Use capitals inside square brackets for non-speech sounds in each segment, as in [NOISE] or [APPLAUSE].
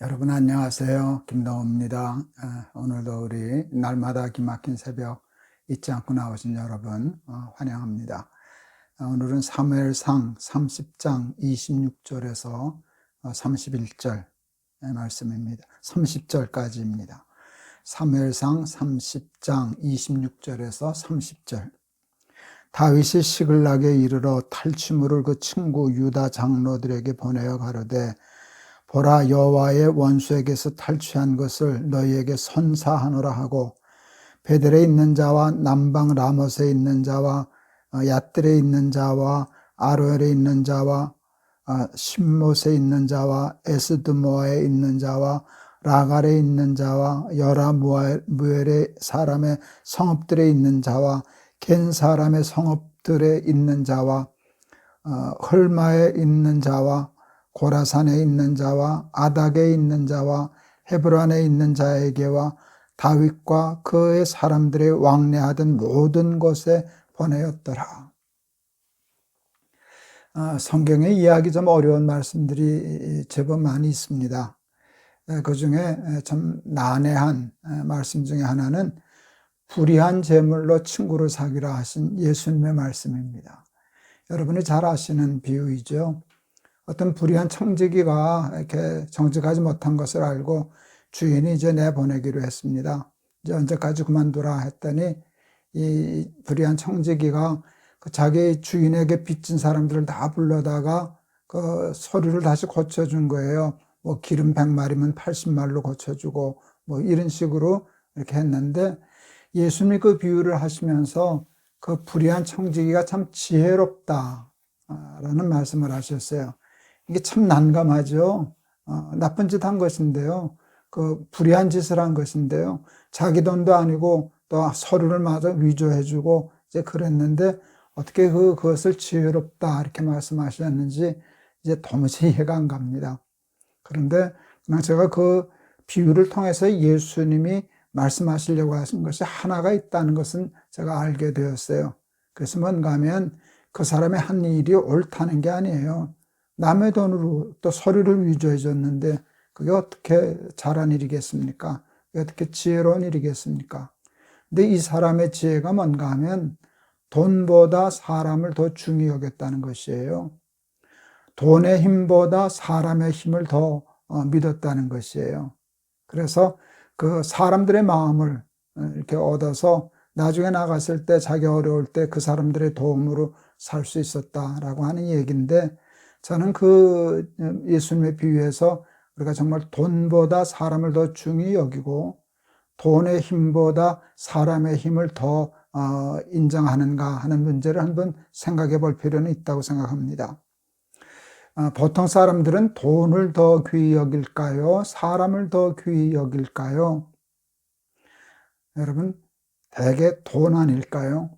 여러분 안녕하세요. 김동호입니다. 아, 오늘도 우리 날마다 기막힌 새벽 잊지 않고 나오신 여러분 어, 환영합니다. 아, 오늘은 사무엘상 30장 26절에서 31절 말씀입니다. 30절까지입니다. 사무엘상 30장 26절에서 30절 다윗이 시글락에 이르러 탈취물을 그 친구 유다 장로들에게 보내어 가로되 보라 여호와의 원수에게서 탈취한 것을 너희에게 선사하노라 하고 베델에 있는 자와 남방 라못에 있는 자와 어, 얏들에 있는 자와 아로엘에 있는 자와 어, 신못에 있는 자와 에스드모아에 있는 자와 라갈에 있는 자와 여라 무엘의 사람의 성읍들에 있는 자와 겐 사람의 성읍들에 있는 자와 어, 헐마에 있는 자와 고라산에 있는 자와 아닥에 있는 자와 헤브란에 있는 자에게와 다윗과 그의 사람들의 왕래하던 모든 곳에 보내었더라. 아, 성경에 이해하기 좀 어려운 말씀들이 제법 많이 있습니다. 그 중에 참 난해한 말씀 중에 하나는 불의한 제물로 친구를 사귀라 하신 예수님의 말씀입니다. 여러분이 잘 아시는 비유이죠. 어떤 불의한 청지기가 이렇게 정직하지 못한 것을 알고 주인이 이제 내보내기로 했습니다. 이제 언제까지 그만두라 했더니 이 불의한 청지기가 그 자기 주인에게 빚진 사람들을 다 불러다가 그 서류를 다시 고쳐준 거예요. 뭐 기름 100마리면 80말로 고쳐주고 뭐 이런 식으로 이렇게 했는데 예수님이 그 비유를 하시면서 그 불의한 청지기가 참 지혜롭다라는 말씀을 하셨어요. 이게 참 난감하죠. 어, 나쁜 짓 한 것인데요. 그 불의한 짓을 한 것인데요. 자기 돈도 아니고 또 서류를 마저 위조해주고 이제 그랬는데 어떻게 그, 그것을 지혜롭다 이렇게 말씀하셨는지 이제 도무지 [LAUGHS] 이해가 안 갑니다. 그런데 그냥 제가 그 비유를 통해서 예수님이 말씀하시려고 하신 것이 하나가 있다는 것은 제가 알게 되었어요. 그래서 뭔가 하면 그 사람의 한 일이 옳다는 게 아니에요. 남의 돈으로 또 서류를 위조해 줬는데 그게 어떻게 잘한 일이겠습니까? 어떻게 지혜로운 일이겠습니까? 근데 이 사람의 지혜가 뭔가 하면 돈보다 사람을 더 중히 여겼다는 것이에요. 돈의 힘보다 사람의 힘을 더 어, 믿었다는 것이에요. 그래서 그 사람들의 마음을 어, 이렇게 얻어서 나중에 나갔을 때 자기 어려울 때 그 사람들의 도움으로 살 수 있었다라고 하는 얘기인데 저는 그 예수님의 비유에서 우리가 정말 돈보다 사람을 더 중히 여기고 돈의 힘보다 사람의 힘을 더 어, 인정하는가 하는 문제를 한번 생각해 볼 필요는 있다고 생각합니다. 어, 보통 사람들은 돈을 더 귀히 여길까요? 사람을 더 귀히 여길까요? 여러분, 대개 돈 아닐까요?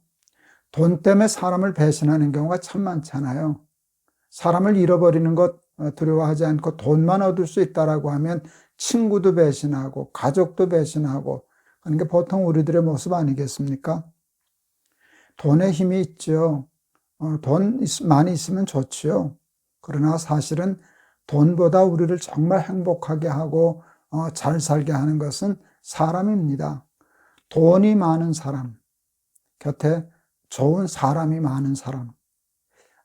돈 때문에 사람을 배신하는 경우가 참 많잖아요. 사람을 잃어버리는 것 어, 두려워하지 않고 돈만 얻을 수 있다라고 하면 친구도 배신하고 가족도 배신하고 그러니까 보통 우리들의 모습 아니겠습니까? 돈의 힘이 있죠. 어, 돈 많이 있으면 좋지요. 그러나 사실은 돈보다 우리를 정말 행복하게 하고 어, 잘 살게 하는 것은 사람입니다. 돈이 많은 사람, 곁에 좋은 사람이 많은 사람.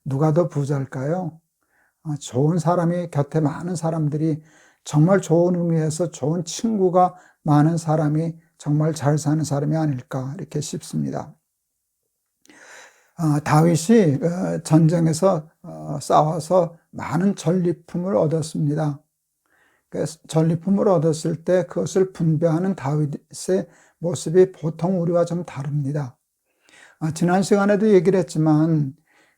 누가 더 부자일까요? 어, 좋은 사람이 곁에 많은 사람들이 정말 좋은 의미에서 좋은 친구가 많은 사람이 정말 잘 사는 사람이 아닐까 이렇게 싶습니다. 어, 다윗이 어, 전쟁에서 싸워서 많은 전리품을 얻었습니다. 그 전리품을 얻었을 때 그것을 분배하는 다윗의 모습이 보통 우리와 좀 다릅니다. 지난 시간에도 얘기를 했지만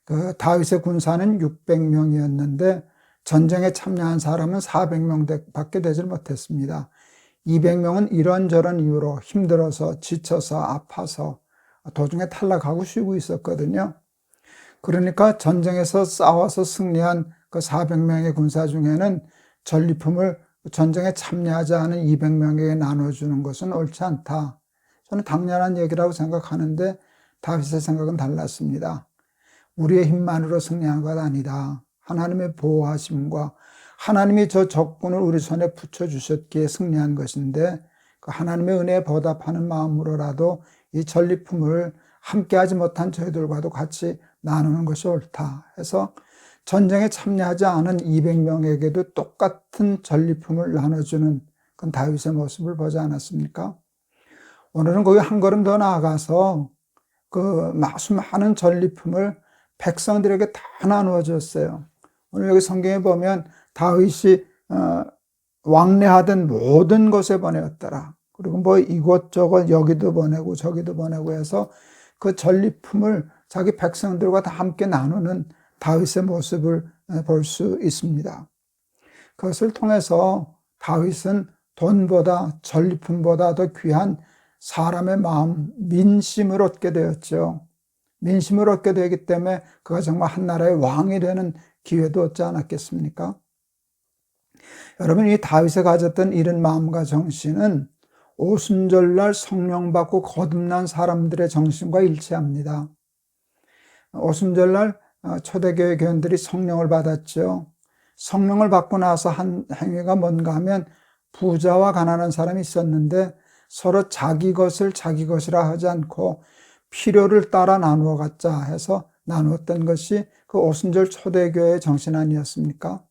그 다윗의 군사는 600명이었는데 전쟁에 참여한 사람은 400명밖에 되질 못했습니다. 200명은 이런저런 이유로 힘들어서 지쳐서 아파서 도중에 탈락하고 쉬고 있었거든요. 그러니까 전쟁에서 싸워서 승리한 그 400명의 군사 중에는 전리품을 전쟁에 참여하지 않은 200명에게 나눠주는 것은 옳지 않다. 저는 당연한 얘기라고 생각하는데 다윗의 생각은 달랐습니다. 우리의 힘만으로 승리한 것 아니다. 하나님의 보호하심과 하나님이 저 적군을 우리 손에 붙여주셨기에 승리한 것인데 그 하나님의 은혜에 보답하는 마음으로라도 이 전리품을 함께하지 못한 저희들과도 같이 나누는 것이 옳다 해서 전쟁에 참여하지 않은 200명에게도 똑같은 전리품을 나눠주는 그런 다윗의 모습을 보지 않았습니까? 오늘은 거기 한 걸음 더 나아가서 그 수많은 전리품을 백성들에게 다 나누어 줬어요. 오늘 여기 성경에 보면 다윗이 어, 왕래하던 모든 곳에 보내었더라. 그리고 뭐 이곳저곳 여기도 보내고 저기도 보내고 해서 그 전리품을 자기 백성들과 다 함께 나누는 다윗의 모습을 어, 볼수 있습니다. 그것을 통해서 다윗은 돈보다 전리품보다 더 귀한 사람의 마음, 민심을 얻게 되었죠. 민심을 얻게 되기 때문에 그가 정말 한 나라의 왕이 되는 기회도 얻지 않았겠습니까? 여러분, 이 다윗이 가졌던 이런 마음과 정신은 오순절날 성령 받고 거듭난 사람들의 정신과 일치합니다. 오순절날 어, 초대교회 교인들이 성령을 받았죠. 성령을 받고 나서 한 행위가 뭔가 하면 부자와 가난한 사람이 있었는데 서로 자기 것을 자기 것이라 하지 않고 필요를 따라 나누어 갖자 해서 나누었던 것이 그 오순절 초대교회의 정신 아니었습니까?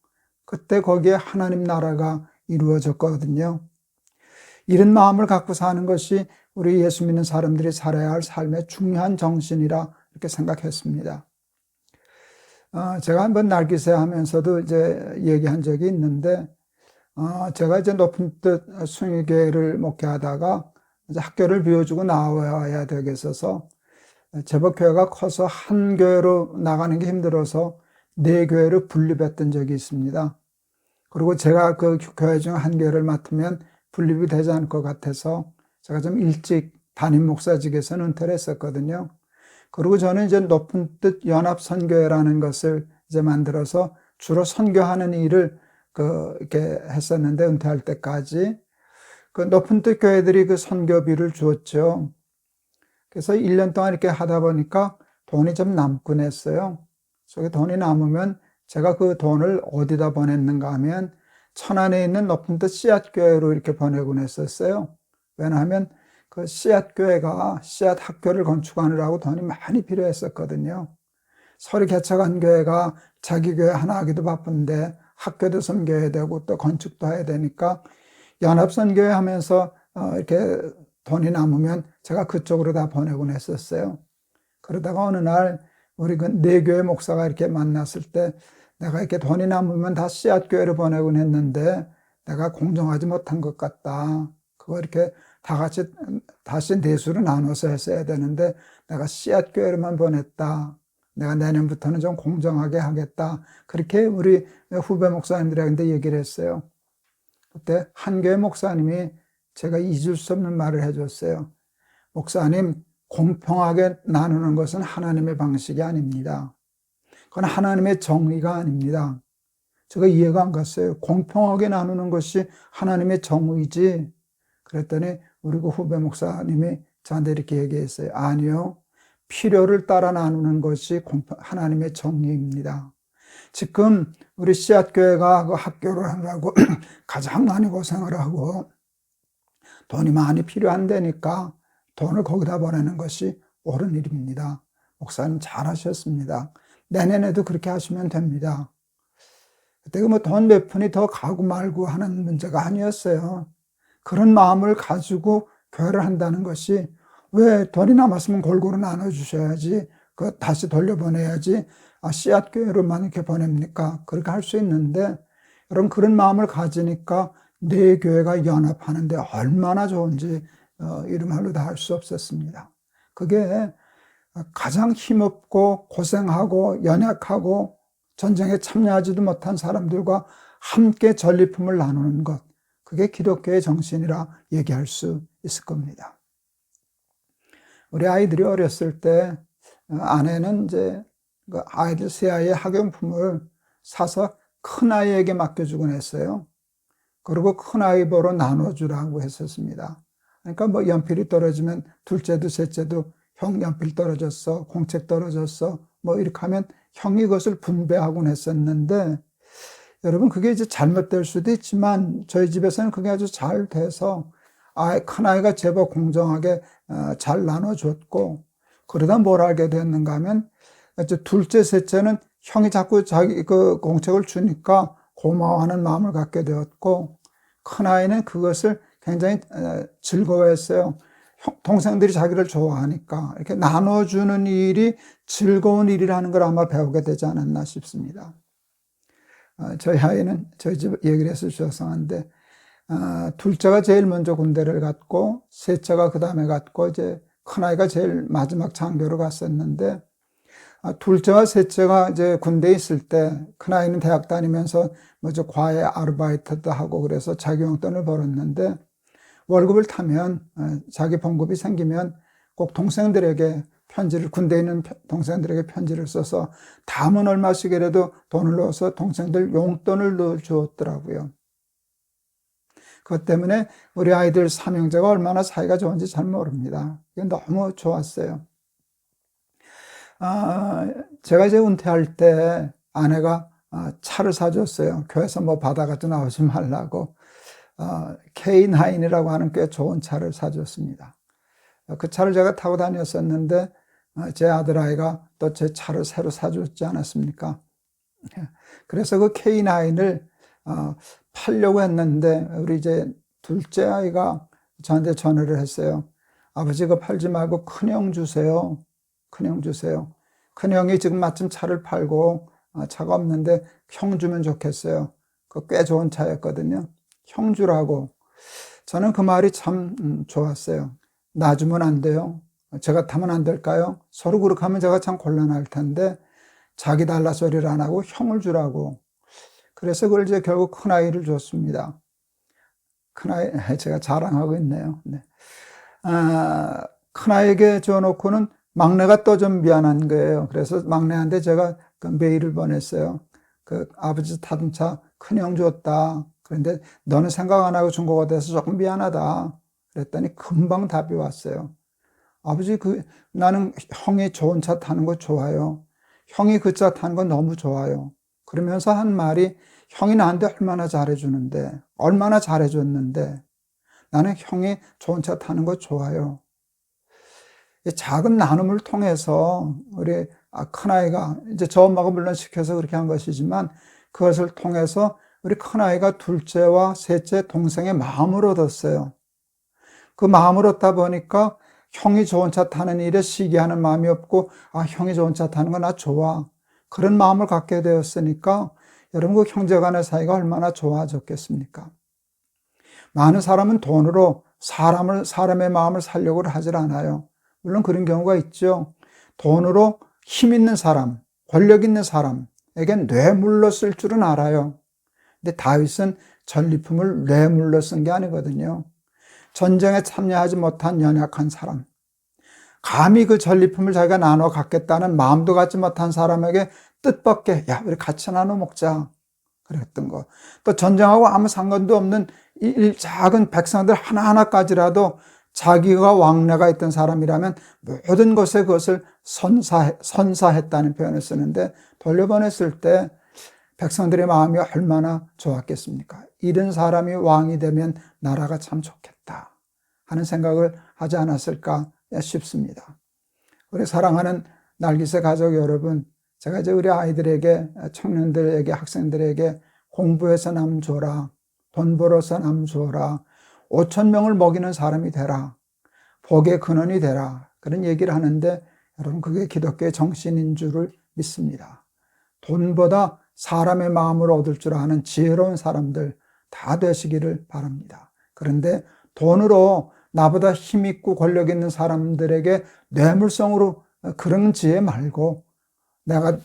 그때 거기에 하나님 나라가 이루어졌거든요. 이런 마음을 갖고 사는 것이 우리 예수 믿는 사람들이 살아야 할 삶의 중요한 정신이라 이렇게 생각했습니다. 어, 제가 한번 날기세 하면서도 이제 얘기한 적이 있는데, 어, 제가 이제 높은 뜻 숭의교회를 목회하다가 이제 학교를 비워주고 나와야 되겠어서 제법 교회가 커서 한 교회로 나가는 게 힘들어서 네 교회로 분립했던 적이 있습니다. 그리고 제가 그 교회 중 한 교회를 맡으면 분립이 되지 않을 것 같아서 제가 좀 일찍 담임 목사직에서 은퇴를 했었거든요. 그리고 저는 이제 높은 뜻 연합 선교회라는 것을 이제 만들어서 주로 선교하는 일을 그 이렇게 했었는데 은퇴할 때까지 그 높은 뜻 교회들이 그 선교비를 주었죠. 그래서 1년 동안 이렇게 하다 보니까 돈이 좀 남곤 했어요. 그래서 돈이 남으면 제가 그 돈을 어디다 보냈는가 하면 천안에 있는 높은 뜻 씨앗교회로 이렇게 보내곤 했었어요. 왜냐하면 그 씨앗교회가 씨앗 학교를 건축하느라고 돈이 많이 필요했었거든요. 서리 개척한 교회가 자기 교회 하나 하기도 바쁜데 학교도 섬겨야 되고 또 건축도 해야 되니까 연합선교회 하면서 어, 이렇게 돈이 남으면 제가 그쪽으로 다 보내곤 했었어요. 그러다가 어느 날 우리 그네 교회 목사가 이렇게 만났을 때 내가 이렇게 돈이 남으면 다 씨앗 교회로 보내곤 했는데 내가 공정하지 못한 것 같다. 그거 이렇게 다 같이 다시 대수로 나눠서 했어야 되는데 내가 씨앗 교회로만 보냈다. 내가 내년부터는 좀 공정하게 하겠다. 그렇게 우리 후배 목사님들한테 얘기를 했어요. 그때 한 교회 목사님이 제가 잊을 수 없는 말을 해줬어요. 목사님, 공평하게 나누는 것은 하나님의 방식이 아닙니다. 그건 하나님의 정의가 아닙니다. 제가 이해가 안 갔어요. 공평하게 나누는 것이 하나님의 정의지. 그랬더니 우리 그 후배 목사님이 저한테 이렇게 얘기했어요. 아니요. 필요를 따라 나누는 것이 하나님의 정의입니다. 지금 우리 씨앗 교회가 그 학교를 하느라고 [CLEARS THROAT] 가장 많이 고생을 하고 돈이 많이 필요한데니까 돈을 거기다 보내는 것이 옳은 일입니다. 목사님 잘하셨습니다. 내년에도 그렇게 하시면 됩니다. 그때 뭐 돈 몇 푼이 더 가고 말고 하는 문제가 아니었어요. 그런 마음을 가지고 교회를 한다는 것이 왜 돈이 남았으면 골고루 나눠주셔야지, 그 다시 돌려보내야지, 아, 씨앗 교회로만 이렇게 보냅니까? 그렇게 할 수 있는데, 여러분 그런 마음을 가지니까 내 교회가 연합하는데 얼마나 좋은지 어, 이름말로 다 할 수 없었습니다. 그게 가장 힘없고 고생하고 연약하고 전쟁에 참여하지도 못한 사람들과 함께 전리품을 나누는 것. 그게 기독교의 정신이라 얘기할 수 있을 겁니다. 우리 아이들이 어렸을 때 어, 아내는 이제 그 아이들 새 아이의 학용품을 사서 큰 아이에게 맡겨주곤 했어요. 그리고 큰 아이 보러 나눠주라고 했었습니다. 그러니까 뭐 연필이 떨어지면 둘째도 셋째도 형 연필 떨어졌어, 공책 떨어졌어, 뭐 이렇게 하면 형이 그것을 분배하곤 했었는데 여러분 그게 이제 잘못될 수도 있지만 저희 집에서는 그게 아주 잘 돼서 아이 큰 아이가 제법 공정하게 어, 잘 나눠줬고 그러다 뭘 알게 됐는가 하면 둘째 셋째는 형이 자꾸 자기 그 공책을 주니까 고마워하는 마음을 갖게 되었고 큰아이는 그것을 굉장히 어, 즐거워했어요. 형- 동생들이 자기를 좋아하니까 이렇게 나눠주는 일이 즐거운 일이라는 걸 아마 배우게 되지 않았나 싶습니다. 어, 저희 아이는 저희 집 얘기를 해서 죄송한데 어, 둘째가 제일 먼저 군대를 갔고 셋째가 그 다음에 갔고 이제 큰아이가 제일 마지막 장교로 갔었는데 아, 둘째와 셋째가 이제 군대에 있을 때 큰아이는 대학 다니면서 뭐저 과외 아르바이트도 하고 그래서 자기 용돈을 벌었는데 월급을 타면 어, 자기 봉급이 생기면 꼭 동생들에게 편지를 군대에 있는 편- 동생들에게 편지를 써서 담은 얼마씩이라도 돈을 넣어서 동생들 용돈을 넣어 주었더라고요. 그것 때문에 우리 아이들 삼형제가 얼마나 사이가 좋은지 잘 모릅니다. 너무 좋았어요. 아, 제가 이제 은퇴할 때 아내가 아, 차를 사줬어요. 교회에서 뭐 받아가지고 나오지 말라고. 아, K9이라고 하는 꽤 좋은 차를 사줬습니다. 그 차를 제가 타고 다녔었는데 아, 제 아들 아이가 또 제 차를 새로 사줬지 않았습니까? 그래서 그 K9을 어, 팔려고 했는데 우리 이제 둘째 아이가 저한테 전화를 했어요. 아버지 그 팔지 말고 큰형 주세요. 큰형 주세요. 큰형이 지금 마침 차를 팔고 아, 차가 없는데 형 주면 좋겠어요. 그 꽤 좋은 차였거든요. 형 주라고. 저는 그 말이 참 음, 좋았어요. 나 주면 안 돼요. 제가 타면 안 될까요? 서로 그렇게 하면 제가 참 곤란할 텐데 자기 달라 소리를 안 하고 형을 주라고. 그래서 그걸 이제 결국 큰아이를 줬습니다. 큰아이, [LAUGHS] 제가 자랑하고 있네요. 네. 아, 큰아이에게 줘놓고는 막내가 또 좀 미안한 거예요. 그래서 막내한테 제가 그 메일을 보냈어요. 그 아버지 타던 차 큰형 줬다. 그런데 너는 생각 안 하고 준거 같아서 조금 미안하다. 그랬더니 금방 답이 왔어요. 아버지, 그, 나는 형이 좋은 차 타는 거 좋아요. 형이 그 차 타는 거 너무 좋아요. 그러면서 한 말이 형이 나한테 얼마나 잘해주는데, 얼마나 잘해줬는데, 나는 형이 좋은 차 타는 거 좋아요. 이 작은 나눔을 통해서 우리 아, 큰아이가 이제 저 엄마가 물론 시켜서 그렇게 한 것이지만 그것을 통해서 우리 큰아이가 둘째와 셋째 동생의 마음을 얻었어요. 그 마음을 얻다 보니까 형이 좋은 차 타는 일에 시기하는 마음이 없고 아 형이 좋은 차 타는 거 나 좋아 그런 마음을 갖게 되었으니까 여러분 그 형제 간의 사이가 얼마나 좋아졌겠습니까? 많은 사람은 돈으로 사람을 사람의 마음을 살려고 하질 않아요. 물론 그런 경우가 있죠. 돈으로 힘 있는 사람, 권력 있는 사람에겐 뇌물로 쓸 줄은 알아요. 근데 다윗은 전리품을 뇌물로 쓴 게 아니거든요. 전쟁에 참여하지 못한 연약한 사람, 감히 그 전리품을 자기가 나눠 갖겠다는 마음도 갖지 못한 사람에게 뜻밖의 야 우리 같이 나눠 먹자 그랬던 거. 또 전쟁하고 아무 상관도 없는 이 작은 백성들 하나하나까지라도 자기가 왕래가 있던 사람이라면 모든 것에 그것을 선사, 선사했다는 표현을 쓰는데 돌려보냈을 때 백성들의 마음이 얼마나 좋았겠습니까? 이런 사람이 왕이 되면 나라가 참 좋겠다 하는 생각을 하지 않았을까 싶습니다. 우리 사랑하는 날기세 가족 여러분, 제가 이제 우리 아이들에게, 청년들에게, 학생들에게 공부해서 남 줘라, 돈 벌어서 남 줘라, 5천 명을 먹이는 사람이 되라, 복의 근원이 되라 그런 얘기를 하는데 여러분 그게 기독교의 정신인 줄을 믿습니다. 돈보다 사람의 마음을 얻을 줄 아는 지혜로운 사람들 다 되시기를 바랍니다. 그런데 돈으로 나보다 힘 있고 권력 있는 사람들에게 뇌물성으로 그런 지혜 말고 내가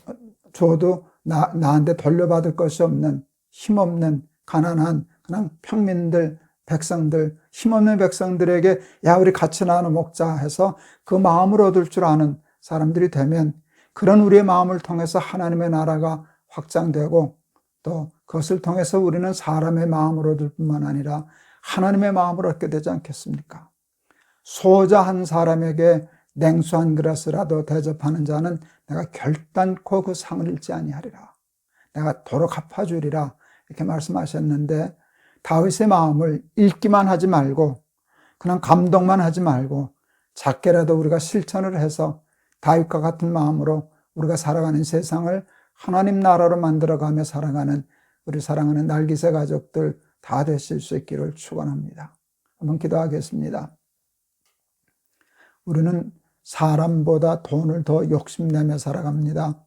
줘도 나, 나한테 돌려받을 것이 없는 힘없는 가난한 그냥 평민들 백성들 힘없는 백성들에게 야 우리 같이 나눠 먹자 해서 그 마음을 얻을 줄 아는 사람들이 되면 그런 우리의 마음을 통해서 하나님의 나라가 확장되고 또 그것을 통해서 우리는 사람의 마음을 얻을 뿐만 아니라 하나님의 마음을 얻게 되지 않겠습니까? 소자 한 사람에게 냉수 한 그릇이라도 대접하는 자는 내가 결단코 그 상을 잃지 아니하리라. 내가 도로 갚아주리라 이렇게 말씀하셨는데 다윗의 마음을 읽기만 하지 말고 그냥 감동만 하지 말고 작게라도 우리가 실천을 해서 다윗과 같은 마음으로 우리가 살아가는 세상을 하나님 나라로 만들어가며 살아가는 우리 사랑하는 날기새 가족들 다 되실 수 있기를 축원합니다. 한번 기도하겠습니다. 우리는 사람보다 돈을 더 욕심내며 살아갑니다.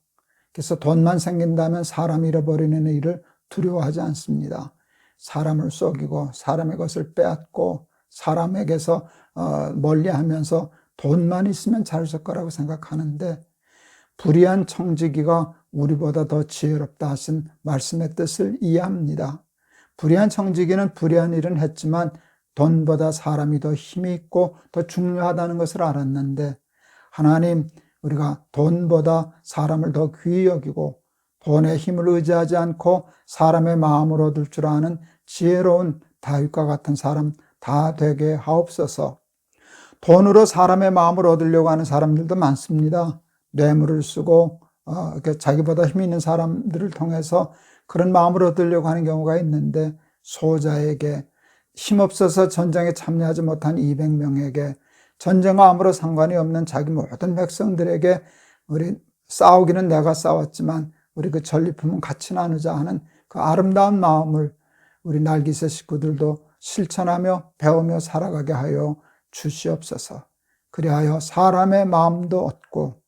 그래서 돈만 생긴다면 사람 잃어버리는 일을 두려워하지 않습니다. 사람을 속이고 사람의 것을 빼앗고 사람에게서 어, 멀리하면서 돈만 있으면 잘 살 거라고 생각하는데 불의한 청지기가 우리보다 더 지혜롭다 하신 말씀의 뜻을 이해합니다. 불의한 청지기는 불의한 일은 했지만 돈보다 사람이 더 힘이 있고 더 중요하다는 것을 알았는데 하나님 우리가 돈보다 사람을 더 귀히 여기고 돈의 힘을 의지하지 않고 사람의 마음을 얻을 줄 아는 지혜로운 다윗과 같은 사람 다 되게 하옵소서. 돈으로 사람의 마음을 얻으려고 하는 사람들도 많습니다. 뇌물을 쓰고 어, 이렇게 자기보다 힘 있는 사람들을 통해서 그런 마음을 얻으려고 하는 경우가 있는데 소자에게 힘없어서 전쟁에 참여하지 못한 200명에게 전쟁과 아무런 상관이 없는 자기 모든 백성들에게 우리 싸우기는 내가 싸웠지만 우리 그 전리품은 같이 나누자 하는 그 아름다운 마음을 우리 날기새 식구들도 실천하며 배우며 살아가게 하여 주시옵소서. 그리하여 사람의 마음도 얻고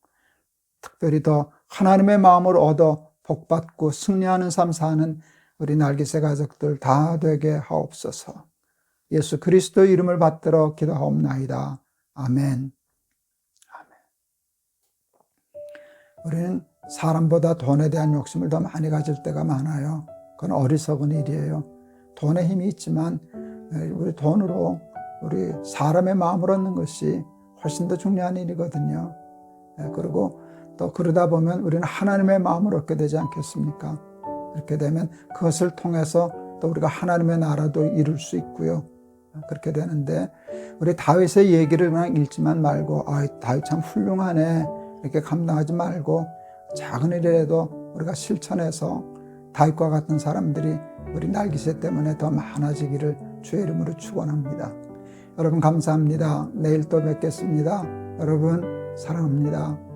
특별히 더 하나님의 마음을 얻어 복받고 승리하는 삶 사는 우리 날기새 가족들 다 되게 하옵소서. 예수 그리스도 이름을 받들어 기도하옵나이다. 아멘. 아멘. 우리는 사람보다 돈에 대한 욕심을 더 많이 가질 때가 많아요. 그건 어리석은 일이에요. 돈에 힘이 있지만 우리 돈으로 우리 사람의 마음을 얻는 것이 훨씬 더 중요한 일이거든요. 그리고 또 그러다 보면 우리는 하나님의 마음을 얻게 되지 않겠습니까? 이렇게 되면 그것을 통해서 또 우리가 하나님의 나라도 이룰 수 있고요. 그렇게 되는데 우리 다윗의 얘기를 그냥 읽지만 말고 아 다윗 참 훌륭하네 이렇게 감당하지 말고 작은 일이라도 우리가 실천해서 다윗과 같은 사람들이 우리 날기새 때문에 더 많아지기를 주의 이름으로 축원합니다. 여러분 감사합니다. 내일 또 뵙겠습니다. 여러분 사랑합니다.